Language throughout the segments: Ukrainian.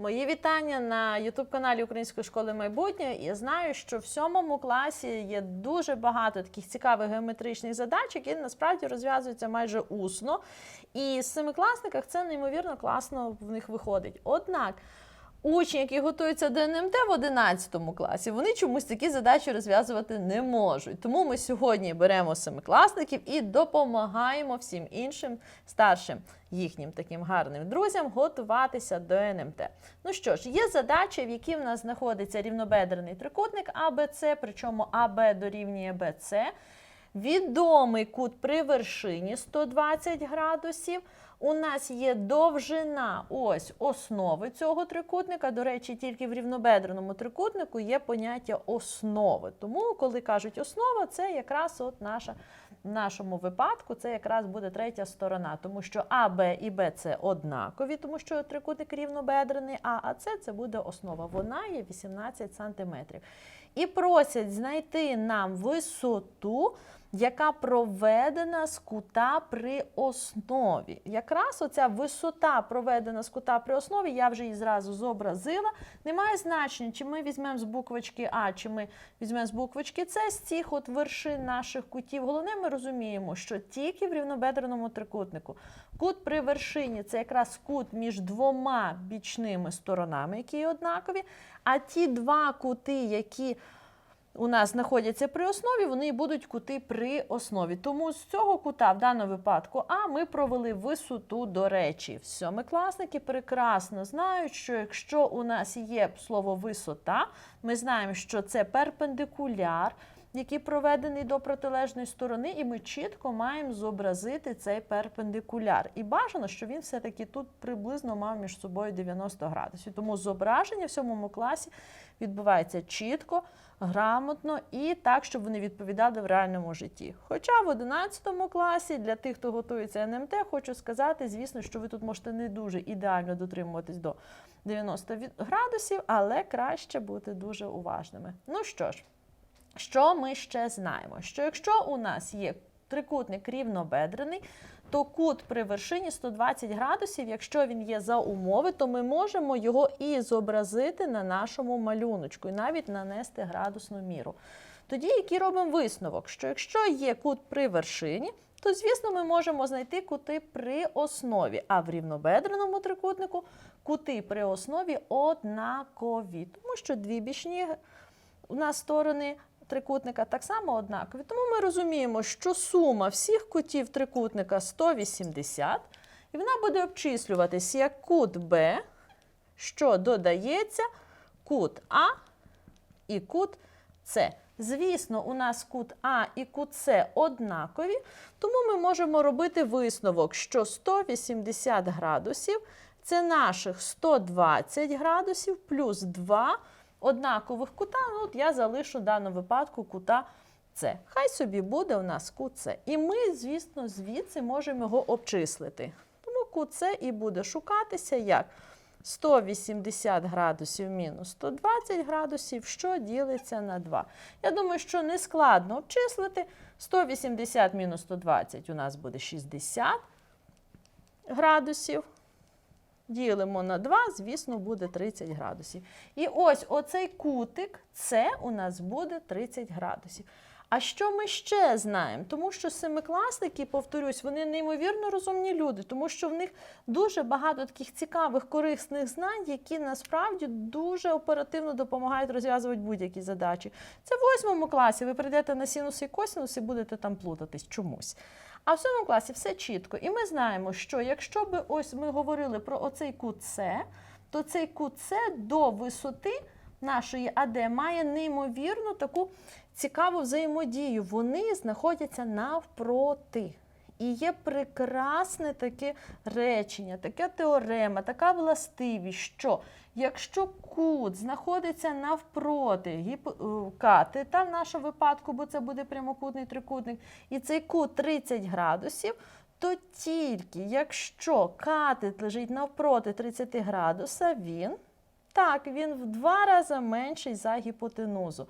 Мої вітання на Ютуб-каналі Української школи майбутнє. Я знаю, що в сьомому класі є дуже багато таких цікавих геометричних задач, які насправді розв'язуються майже усно. І з семикласниках це неймовірно класно в них виходить. Однак. Учні, які готуються до НМТ в 11 класі, вони чомусь такі задачі розв'язувати не можуть. Тому ми сьогодні беремо семикласників і допомагаємо всім іншим старшим їхнім таким гарним друзям готуватися до НМТ. Ну що ж, є задачі, в якій в нас знаходиться рівнобедрений трикутник АБЦ, причому АБ дорівнює БЦ. Відомий кут при вершині 120 градусів. У нас є довжина ось основи цього трикутника. До речі, тільки в рівнобедреному трикутнику є поняття основи. Тому, коли кажуть основа, це якраз от наша. В нашому випадку це якраз буде третя сторона, тому що А, Б і Б це однакові, тому що трикутник рівнобедрений, а АЦ це буде основа. Вона є 18 см. І просять знайти нам висоту, яка проведена з кута при основі. Якраз оця висота, проведена з кута при основі, я вже її зразу зобразила. Немає значення, чи ми візьмемо з буквочки А, чи ми візьмемо з буквочки С, з цих от вершин наших кутів. Головне, ми розуміємо, що тільки в рівнобедреному трикутнику кут при вершині це якраз кут між двома бічними сторонами, які однакові. А ті два кути, які у нас знаходяться при основі, вони будуть кути при основі. Тому з цього кута, в даному випадку, А, ми провели висоту до речі. Сьомикласники прекрасно знають, що якщо у нас є слово висота, ми знаємо, що це перпендикуляр. Який проведений до протилежної сторони, і ми чітко маємо зобразити цей перпендикуляр. І бажано, що він все-таки тут приблизно мав між собою 90 градусів. Тому зображення в сьомому класі відбувається чітко, грамотно і так, щоб вони відповідали в реальному житті. Хоча в 11 класі для тих, хто готується НМТ, хочу сказати, звісно, що ви тут можете не дуже ідеально дотримуватись до 90 градусів, але краще бути дуже уважними. Ну що ж. Що ми ще знаємо? Що якщо у нас є трикутник рівнобедрений, то кут при вершині 120 градусів, якщо він є за умови, то ми можемо його і зобразити на нашому малюночку, і навіть нанести градусну міру. Тоді, який робимо висновок, що якщо є кут при вершині, то, звісно, ми можемо знайти кути при основі. А в рівнобедреному трикутнику кути при основі однакові, тому що дві бічні у нас сторони трикутника так само однакові. Тому ми розуміємо, що сума всіх кутів трикутника 180, і вона буде обчислюватись як кут Б, що додається кут А і кут С. Звісно, у нас кут А і кут С однакові, тому ми можемо робити висновок, що 180 градусів це наших 120 градусів плюс 2 однакових кута. Ну, от я залишу в даному випадку кута С. Хай собі буде у нас кут С. І ми, звісно, звідси можемо його обчислити. Тому кут С і буде шукатися як 180 градусів мінус 120 градусів, що ділиться на 2. Я думаю, що не складно обчислити. 180 мінус 120 у нас буде 60 градусів. Ділимо на 2, звісно, буде 30 градусів. І ось оцей кутик, це у нас буде 30 градусів. А що ми ще знаємо? Тому що семикласники, повторюсь, вони неймовірно розумні люди, тому що в них дуже багато таких цікавих, корисних знань, які насправді дуже оперативно допомагають розв'язувати будь-які задачі. Це в восьмому класі. Ви прийдете на синуси і косинуси і будете там плутатись чомусь. А в сьомому класі все чітко. І ми знаємо, що якщо би ось ми говорили про оцей кут С, то цей кут С до висоти нашої АД має неймовірну таку цікаву взаємодію. Вони знаходяться навпроти. І є прекрасне таке речення, таке теорема, така властивість, що якщо кут знаходиться навпроти е, катета, в нашому випадку, бо це буде прямокутний трикутник, і цей кут 30 градусів, то тільки якщо катет лежить навпроти 30 градуса, він так, він в два рази менший за гіпотенузу.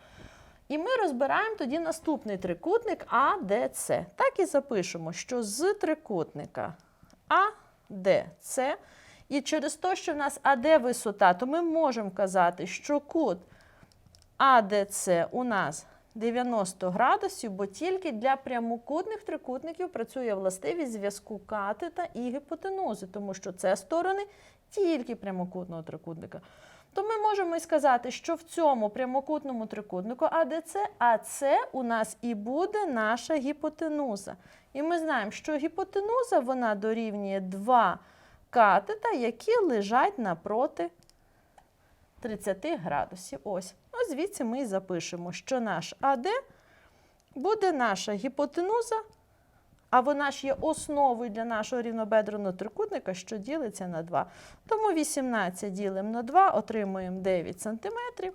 І ми розбираємо тоді наступний трикутник АДЦ. Так і запишемо, що з трикутника АДЦ І через те, що в нас АД висота, то ми можемо казати, що кут АДЦ у нас 90 градусів, бо тільки для прямокутних трикутників працює властивість зв'язку катета і гіпотенузи, тому що це сторони тільки прямокутного трикутника. То ми можемо і сказати, що в цьому прямокутному трикутнику АДЦ, а це у нас і буде наша гіпотенуза. І ми знаємо, що гіпотенуза вона дорівнює 2 катета, які лежать напроти 30 градусів. Ось. Ось звідси ми і запишемо, що наш АД буде наша гіпотенуза, а вона ж є основою для нашого рівнобедреного трикутника, що ділиться на 2. Тому 18 ділимо на 2, отримуємо 9 см.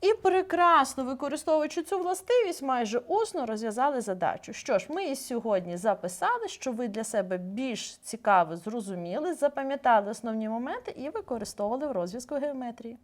І прекрасно використовуючи цю властивість, майже усно розв'язали задачу. Що ж, ми і сьогодні записали, що ви для себе більш цікаво зрозуміли, запам'ятали основні моменти і використовували в розв'язку геометрії.